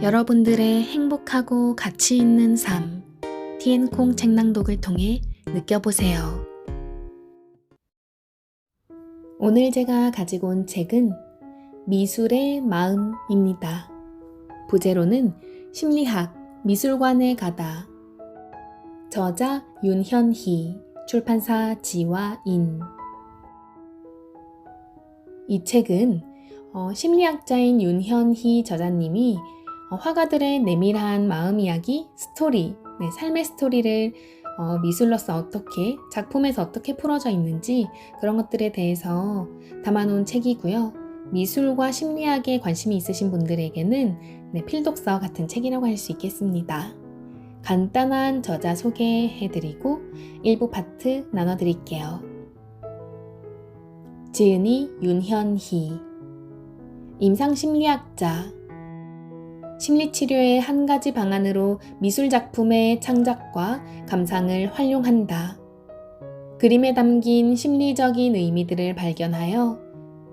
여러분들의 행복하고 가치 있는 삶, 티엔콩 책낭독을 통해 느껴보세요. 오늘 제가 가지고 온 책은 미술의 마음입니다. 부제로는 심리학, 미술관에 가다. 저자 윤현희, 출판사 지와인. 이 책은 어, 심리학자인 윤현희 저자님이 어, 화가들의 내밀한 마음 이야기, 스토리, 네, 삶의 스토리를 어, 미술로서 어떻게, 작품에서 어떻게 풀어져 있는지 그런 것들에 대해서 담아놓은 책이고요. 미술과 심리학에 관심이 있으신 분들에게는 네, 필독서 같은 책이라고 할 수 있겠습니다. 간단한 저자 소개해드리고 일부 파트 나눠드릴게요. 지은이 윤현희 임상심리학자 심리치료의 한 가지 방안으로 미술작품의 창작과 감상을 활용한다. 그림에 담긴 심리적인 의미들을 발견하여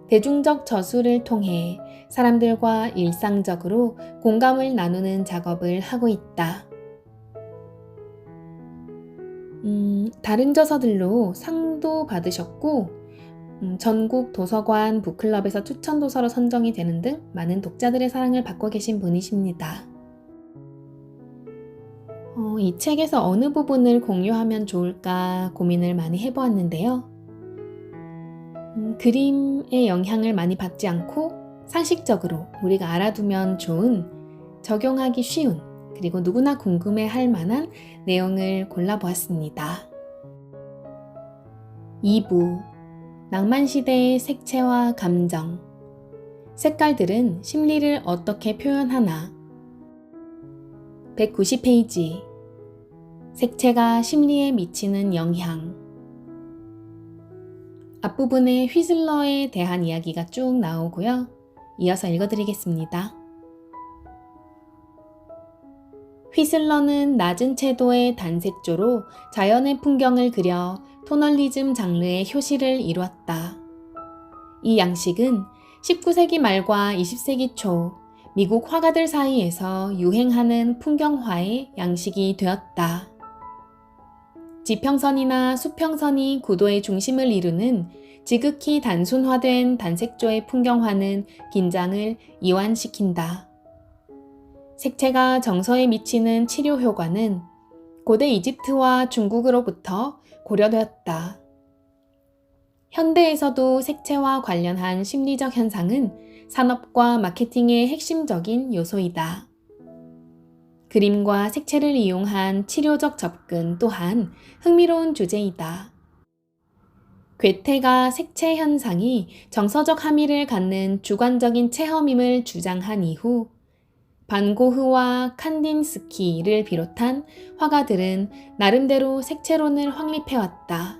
대중적 저술을 통해 사람들과 일상적으로 공감을 나누는 작업을 하고 있다. 음, 다른 저서들로 상도 받으셨고, 음, 전국 도서관 북클럽에서 추천 도서로 선정이 되는 등 많은 독자들의 사랑을 받고 계신 분이십니다. 어, 이 책에서 어느 부분을 공유하면 좋을까 고민을 많이 해보았는데요. 음, 그림의 영향을 많이 받지 않고 상식적으로 우리가 알아두면 좋은 적용하기 쉬운 그리고 누구나 궁금해 할 만한 내용을 골라보았습니다. 2부 낭만시대의 색채와 감정. 색깔들은 심리를 어떻게 표현하나? 190페이지. 색채가 심리에 미치는 영향. 앞부분에 휘슬러에 대한 이야기가 쭉 나오고요. 이어서 읽어드리겠습니다. 휘슬러는 낮은 채도의 단색조로 자연의 풍경을 그려 토널리즘 장르의 효시를 이루었다. 이 양식은 19세기 말과 20세기 초 미국 화가들 사이에서 유행하는 풍경화의 양식이 되었다. 지평선이나 수평선이 구도의 중심을 이루는 지극히 단순화된 단색조의 풍경화는 긴장을 이완시킨다. 색채가 정서에 미치는 치료 효과는 고대 이집트와 중국으로부터 고려되었다. 현대에서도 색채와 관련한 심리적 현상은 산업과 마케팅의 핵심적인 요소이다. 그림과 색채를 이용한 치료적 접근 또한 흥미로운 주제이다. 괴테가 색채 현상이 정서적 함의를 갖는 주관적인 체험임을 주장한 이후 반고흐와 칸딘스키를 비롯한 화가들은 나름대로 색채론을 확립해왔다.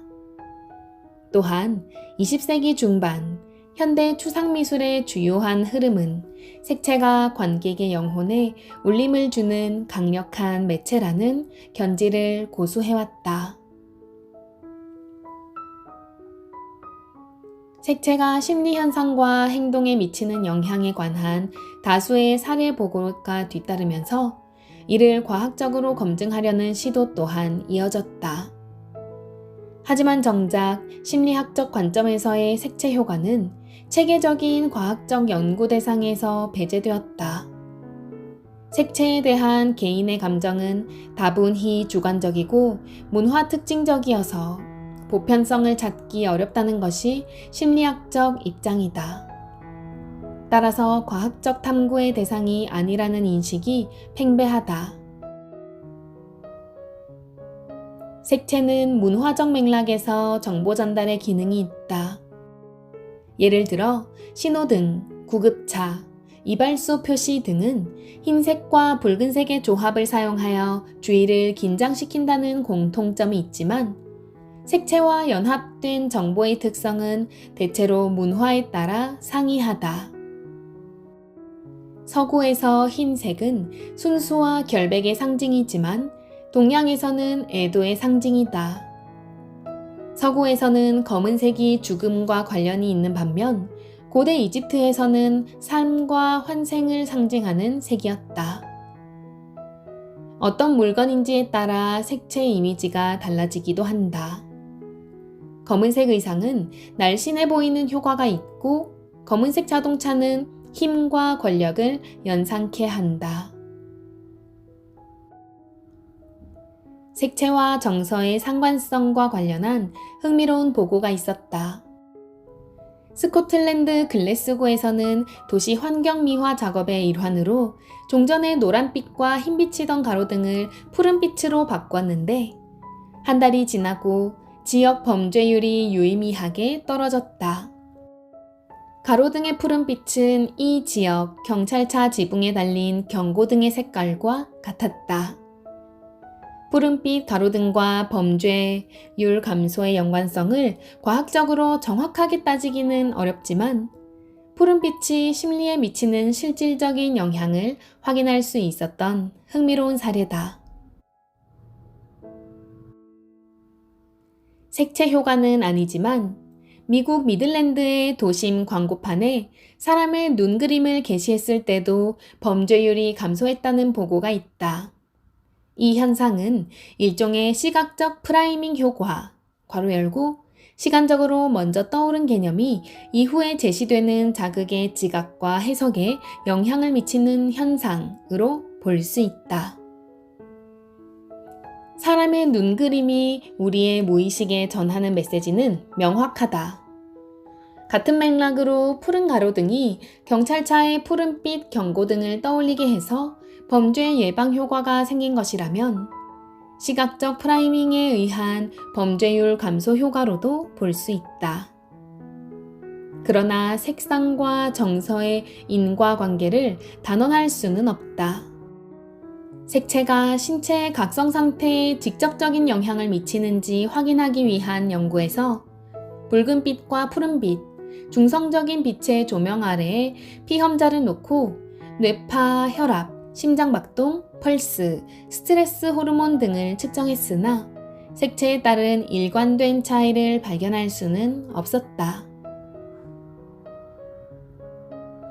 또한 20세기 중반 현대 추상미술의 주요한 흐름은 색채가 관객의 영혼에 울림을 주는 강력한 매체라는 견지를 고수해왔다. 색채가 심리 현상과 행동에 미치는 영향에 관한 다수의 사례 보고가 뒤따르면서 이를 과학적으로 검증하려는 시도 또한 이어졌다. 하지만 정작 심리학적 관점에서의 색채 효과는 체계적인 과학적 연구 대상에서 배제되었다. 색채에 대한 개인의 감정은 다분히 주관적이고 문화 특징적이어서 보편성을 찾기 어렵다는 것이 심리학적 입장이다. 따라서 과학적 탐구의 대상이 아니라는 인식이 팽배하다. 색채는 문화적 맥락에서 정보 전달의 기능이 있다. 예를 들어 신호등, 구급차, 이발소 표시 등은 흰색과 붉은색의 조합을 사용하여 주의를 긴장시킨다는 공통점이 있지만 색채와 연합된 정보의 특성은 대체로 문화에 따라 상이하다. 서구에서 흰색은 순수와 결백의 상징이지만 동양에서는 애도의 상징이다. 서구에서는 검은색이 죽음과 관련이 있는 반면 고대 이집트에서는 삶과 환생을 상징하는 색이었다. 어떤 물건인지에 따라 색채 이미지가 달라지기도 한다. 검은색 의상은 날씬해 보이는 효과가 있고 검은색 자동차는 힘과 권력을 연상케 한다. 색채와 정서의 상관성과 관련한 흥미로운 보고가 있었다. 스코틀랜드 글래스고에서는 도시 환경 미화 작업의 일환으로 종전의 노란빛과 흰빛이던 가로등을 푸른빛으로 바꿨는데 한 달이 지나고 지역 범죄율이 유의미하게 떨어졌다. 가로등의 푸른 빛은 이 지역 경찰차 지붕에 달린 경고등의 색깔과 같았다. 푸른빛 가로등과 범죄율 감소의 연관성을 과학적으로 정확하게 따지기는 어렵지만 푸른빛이 심리에 미치는 실질적인 영향을 확인할 수 있었던 흥미로운 사례다. 색채 효과는 아니지만 미국 미들랜드의 도심 광고판에 사람의 눈 그림을 게시했을 때도 범죄율이 감소했다는 보고가 있다. 이 현상은 일종의 시각적 프라이밍 효과, 괄호 열고, 시간적으로 먼저 떠오른 개념이 이후에 제시되는 자극의 지각과 해석에 영향을 미치는 현상으로 볼 수 있다. 사람의 눈 그림이 우리의 무의식에 전하는 메시지는 명확하다. 같은 맥락으로 푸른 가로등이 경찰차의 푸른빛 경고등을 떠올리게 해서 범죄 예방 효과가 생긴 것이라면 시각적 프라이밍에 의한 범죄율 감소 효과로도 볼 수 있다. 그러나 색상과 정서의 인과관계를 단언할 수는 없다. 색채가 신체의 각성 상태에 직접적인 영향을 미치는지 확인하기 위한 연구에서 붉은빛과 푸른빛, 중성적인 빛의 조명 아래에 피험자를 놓고 뇌파, 혈압, 심장박동, 펄스, 스트레스 호르몬 등을 측정했으나 색채에 따른 일관된 차이를 발견할 수는 없었다.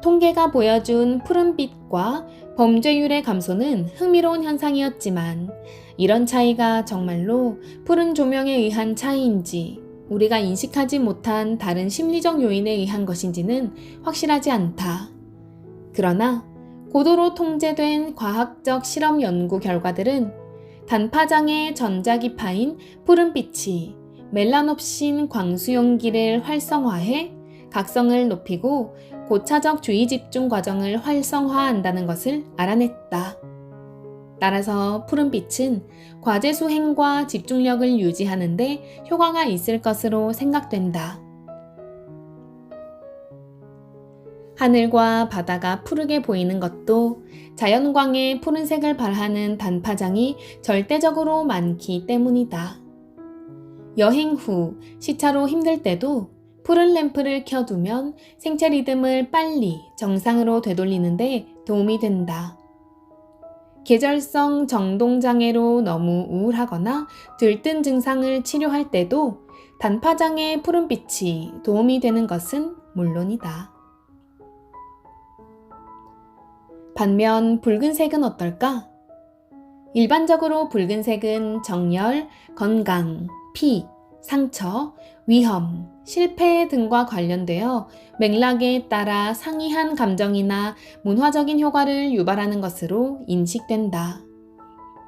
통계가 보여준 푸른빛과 범죄율의 감소는 흥미로운 현상이었지만 이런 차이가 정말로 푸른 조명에 의한 차이인지 우리가 인식하지 못한 다른 심리적 요인에 의한 것인지는 확실하지 않다. 그러나 고도로 통제된 과학적 실험 연구 결과들은 단파장의 전자기파인 푸른빛이 멜라놉신 광수용기를 활성화해 각성을 높이고 고차적 주의 집중 과정을 활성화한다는 것을 알아냈다. 따라서 푸른빛은 과제 수행과 집중력을 유지하는데 효과가 있을 것으로 생각된다. 하늘과 바다가 푸르게 보이는 것도 자연광의 푸른색을 발하는 단파장이 절대적으로 많기 때문이다. 여행 후 시차로 힘들 때도 푸른 램프를 켜두면 생체 리듬을 빨리 정상으로 되돌리는데 도움이 된다. 계절성 정동장애로 너무 우울하거나 들뜬 증상을 치료할 때도 단파장의 푸른빛이 도움이 되는 것은 물론이다. 반면 붉은색은 어떨까? 일반적으로 붉은색은 정열, 건강, 피, 상처, 위험, 실패 등과 관련되어 맥락에 따라 상이한 감정이나 문화적인 효과를 유발하는 것으로 인식된다.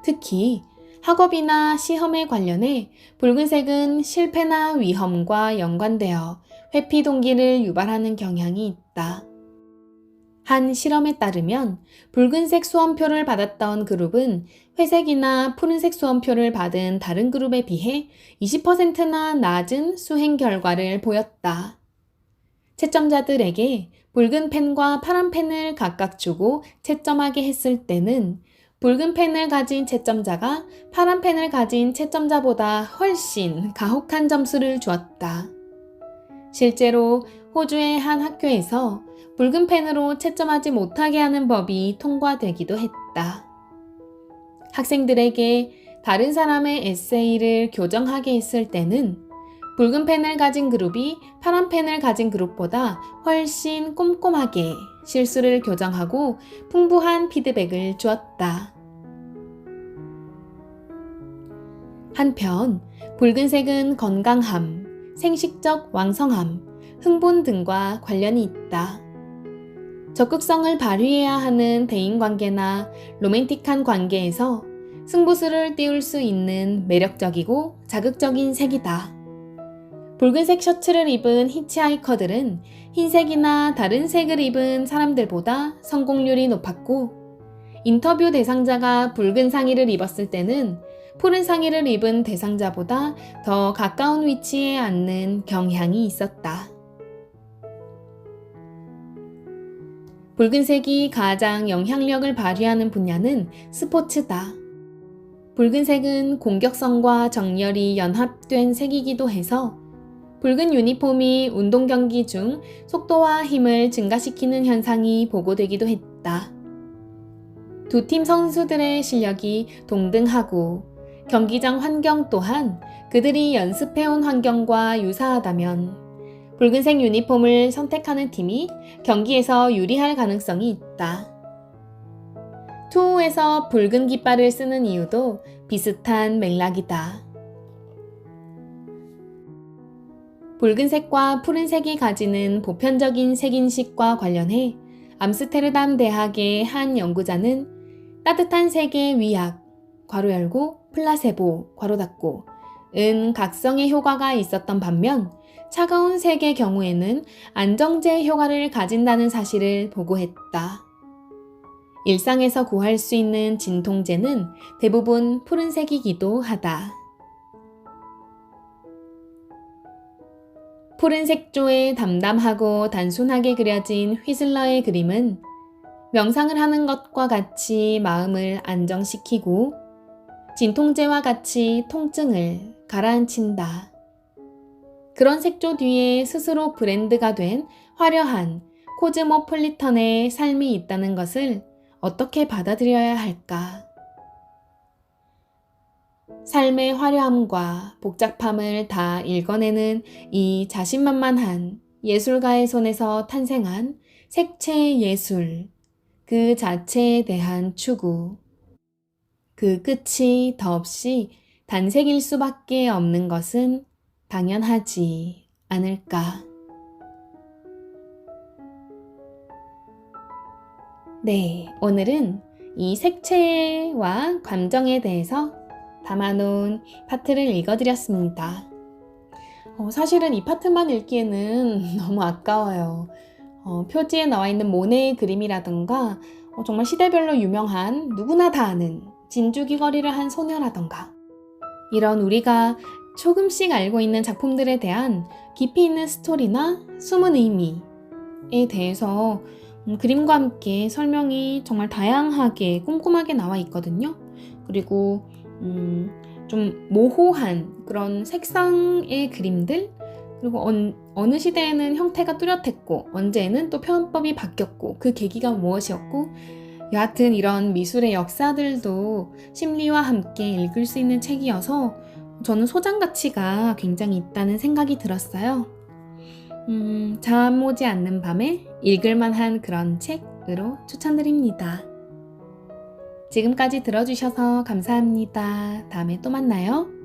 특히 학업이나 시험에 관련해 붉은색은 실패나 위험과 연관되어 회피 동기를 유발하는 경향이 있다. 한 실험에 따르면 붉은색 수험표를 받았던 그룹은 회색이나 푸른색 수험표를 받은 다른 그룹에 비해 20%나 낮은 수행 결과를 보였다. 채점자들에게 붉은 펜과 파란 펜을 각각 주고 채점하게 했을 때는 붉은 펜을 가진 채점자가 파란 펜을 가진 채점자보다 훨씬 가혹한 점수를 주었다. 실제로 호주의 한 학교에서 붉은 펜으로 채점하지 못하게 하는 법이 통과되기도 했다. 학생들에게 다른 사람의 에세이를 교정하게 했을 때는 붉은 펜을 가진 그룹이 파란 펜을 가진 그룹보다 훨씬 꼼꼼하게 실수를 교정하고 풍부한 피드백을 주었다. 한편 붉은색은 건강함, 생식적 왕성함, 흥분 등과 관련이 있다. 적극성을 발휘해야 하는 대인관계나 로맨틱한 관계에서 승부수를 띄울 수 있는 매력적이고 자극적인 색이다. 붉은색 셔츠를 입은 히치하이커들은 흰색이나 다른 색을 입은 사람들보다 성공률이 높았고, 인터뷰 대상자가 붉은 상의를 입었을 때는 푸른 상의를 입은 대상자보다 더 가까운 위치에 앉는 경향이 있었다. 붉은색이 가장 영향력을 발휘하는 분야는 스포츠다. 붉은색은 공격성과 정열이 연합된 색이기도 해서 붉은 유니폼이 운동 경기 중 속도와 힘을 증가시키는 현상이 보고되기도 했다. 두 팀 선수들의 실력이 동등하고 경기장 환경 또한 그들이 연습해온 환경과 유사하다면 붉은색 유니폼을 선택하는 팀이 경기에서 유리할 가능성이 있다. 투호에서 붉은 깃발을 쓰는 이유도 비슷한 맥락이다. 붉은색과 푸른색이 가지는 보편적인 색인식과 관련해 암스테르담 대학의 한 연구자는 따뜻한 색의 위약, 괄호 열고 플라세보, 괄호 닫고, 은 각성의 효과가 있었던 반면 차가운 색의 경우에는 안정제 효과를 가진다는 사실을 보고했다. 일상에서 구할 수 있는 진통제는 대부분 푸른색이기도 하다. 푸른 색조에 담담하고 단순하게 그려진 휘슬러의 그림은 명상을 하는 것과 같이 마음을 안정시키고 진통제와 같이 통증을 가라앉힌다. 그런 색조 뒤에 스스로 브랜드가 된 화려한 코즈모폴리턴의 삶이 있다는 것을 어떻게 받아들여야 할까? 삶의 화려함과 복잡함을 다 읽어내는 이 자신만만한 예술가의 손에서 탄생한 색채 예술, 그 자체에 대한 추구. 그 끝이 더없이 단색일 수밖에 없는 것은 당연하지 않을까. 네, 오늘은 이 색채와 감정에 대해서 담아놓은 파트를 읽어드렸습니다. 어, 사실은 이 파트만 읽기에는 너무 아까워요. 어, 표지에 나와 있는 모네의 그림이라던가 어, 정말 시대별로 유명한 누구나 다 아는 진주귀걸이를 한 소녀라던가 이런 우리가 조금씩 알고 있는 작품들에 대한 깊이 있는 스토리나 숨은 의미에 대해서 음, 그림과 함께 설명이 정말 다양하게 꼼꼼하게 나와 있거든요. 그리고 음, 좀 모호한 그런 색상의 그림들 그리고 언, 어느 시대에는 형태가 뚜렷했고 언제에는 또 표현법이 바뀌었고 그 계기가 무엇이었고 여하튼 이런 미술의 역사들도 심리와 함께 읽을 수 있는 책이어서 저는 소장 가치가 굉장히 있다는 생각이 들었어요. 음, 잠 오지 않는 밤에 읽을만한 그런 책으로 추천드립니다. 지금까지 들어주셔서 감사합니다. 다음에 또 만나요.